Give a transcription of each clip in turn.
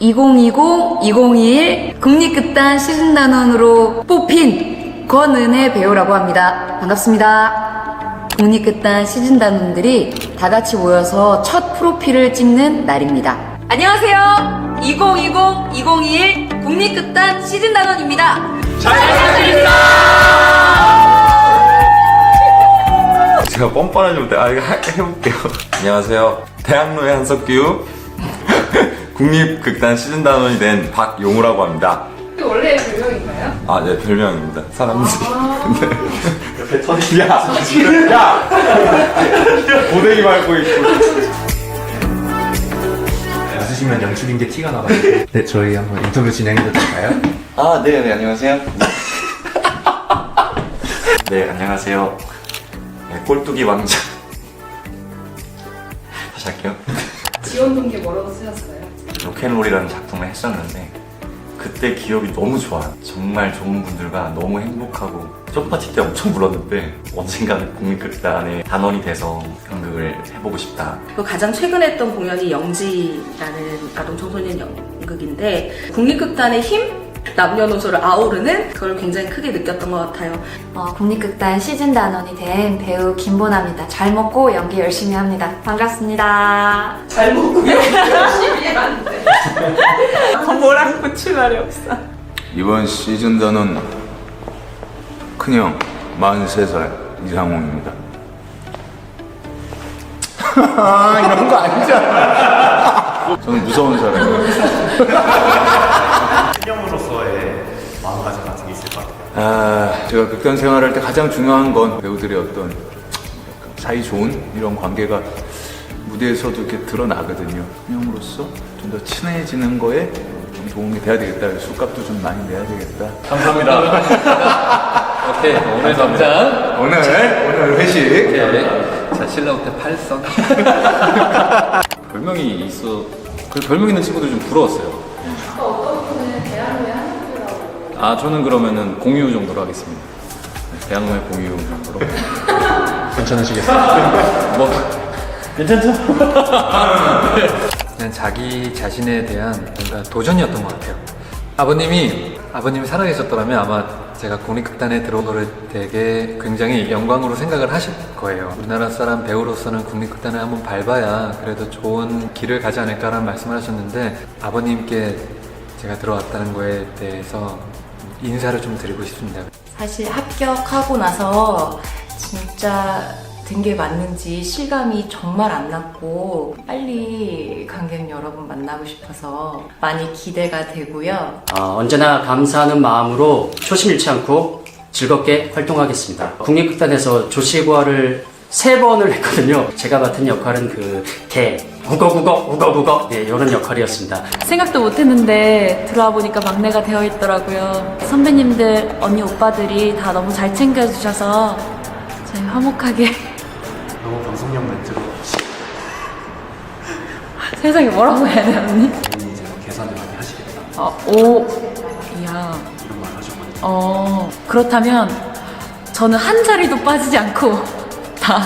2020-2021 국립극단 시즌단원으로 뽑힌 권은혜 배우라고 합니다. 반갑습니다. 국립극단 시즌단원들이 다 같이 모여서 첫 프로필을 찍는 날입니다. 안녕하세요. 2020-2021 국립극단 시즌단원입니다. 제가 뻔뻔하지 못해. 아, 이거 하- 해볼게요. 안녕하세요. 대학로의 한석규. 국립극단 시즌단원이 된 박용우라고 합니다. 원래 별명인가요? 아, 네, 별명입니다. 사람들이. 네. 야! 야! 고데기 밟고 있고. 웃으시면 연출인 게 티가 나가지고 네 저희 한번 인터뷰 진행해도 될까요? 아, 네, 네, 안녕하세요. 네, 안녕하세요. 네, 꼴뚜기 왕자. 다시 할게요. 지원 동기 뭐라고 쓰셨어요? 로켓롤이라는 작품을 했었는데, 그때 기억이 너무 좋아요. 정말 좋은 분들과 너무 행복하고, 쪽파티 때 엄청 불렀는데, 언젠가는 국립극단의 단원이 돼서 연극을 해보고 싶다. 그 가장 최근에 했던 공연이 영지라는 아동 청소년 연극인데 국립극단의 힘 남녀노소를 아우르는 그걸 굉장히 크게 느꼈던 것 같아요. 어, 국립극단 시즌 단원이 된 배우 김보나입니다. 잘 먹고 연기 열심히 합니다. 반갑습니다. 잘 먹고 열심히 하는데 뭐랑 붙일 말이 없어. 이번 시즌 단은 큰형 43살 이상홍입니다. 이런 거 아니잖아. 저는 무서운 사람이에요. 신영으로서의 마음가짐 같은 게 있을 것 같 아, 제가 극단 생활할 때 가장 중요한 건 배우들의 어떤 사이 좋은 이런 관계가 무대에서도 이렇게 드러나거든요. 형으로서 좀 더 친해지는 거에 좀 도움이 돼야 되겠다. 술값도 좀 많이 내야 되겠다. 오케이. 오늘 당장 오늘 오늘 회식. 자 신라호 때 팔선. 별명이 있어. 그 별명 있는 친구들 좀 부러웠어요 아 저는 그러면은 공유 정도로 하겠습니다 네, 대학로의 공유 정도로 괜찮으시겠어요? 뭐 괜찮죠? 그냥 자기 자신에 대한 뭔가 도전이었던 것 같아요. 아버님이 아버님이 살아계셨더라면 아마 제가 국립극단에 들어오를 되게 굉장히 영광으로 생각을 하실 거예요. 우리나라 사람 배우로서는 국립극단을 한번 밟아야 그래도 좋은 길을 가지 않을까라는 말씀을 하셨는데 아버님께 제가 들어왔다는 거에 대해서 인사를 좀 드리고 싶습니다. 사실 합격하고 나서 진짜 된 게 맞는지 실감이 정말 안 났고 빨리 관객 여러분 만나고 싶어서 많이 기대가 되고요. 어, 언제나 감사하는 마음으로 초심 잃지 않고 즐겁게 활동하겠습니다. 국립극단에서 조시구화를 세 번을 했거든요. 제가 맡은 역할은 그 개, 우거우거, 우거우거, 네, 이런 역할이었습니다. 생각도 못했는데 들어와 보니까 막내가 되어 있더라고요. 선배님들, 언니, 오빠들이 다 너무 잘 챙겨주셔서 저희 화목하게 너무 방송용 멘트로 세상에 뭐라고 해야 되나 언니? 본인이 이제 뭐 계산을 많이 하시겠다 아, 오, 이야. 이런 말 하셨거든요 어, 그렇다면 저는 한 자리도 빠지지 않고 다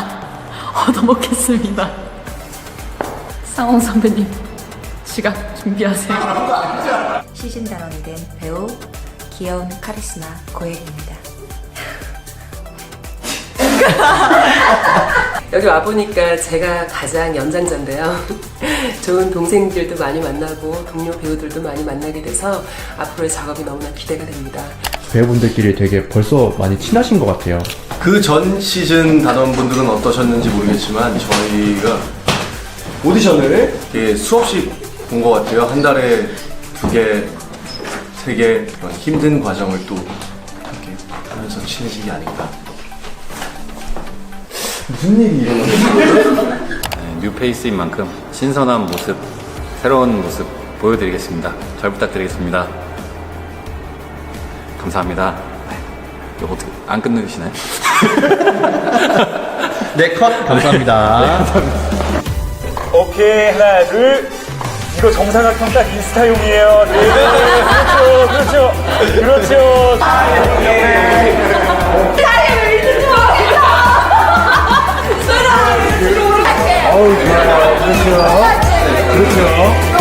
얻어먹겠습니다. 상홍 선배님, 시간 준비하세요. 시즌 단원이 된 배우 귀여운 카리스마 고혜리입니다. 여기 와보니까 제가 가장 연장자인데요. 좋은 동생들도 많이 만나고 동료 배우들도 많이 만나게 돼서 앞으로의 작업이 너무나 기대가 됩니다. 배우분들끼리 되게 벌써 많이 친하신 것 같아요. 그 전 시즌 단원분들은 어떠셨는지 모르겠지만 저희가 오디션을 되게 수없이 본 것 같아요. 한 달에 두 개, 세 개 그런 힘든 과정을 또 이렇게 하면서 친해진 게 아닌가. 무슨 얘기 이런 거 네, 뉴페이스인 만큼 신선한 모습, 새로운 모습 보여드리겠습니다. 잘 부탁드리겠습니다. 감사합니다. 네. 이거 어떻게 안 끝내시나요? 네, 컷! 감사합니다. 오케이, 하나, 둘. 이거 정상각형 딱 인스타용이에요. 네, 네, 네. 그렇죠, 그렇죠. 그렇죠. 어우, 좋아요. 그렇죠. 그렇죠.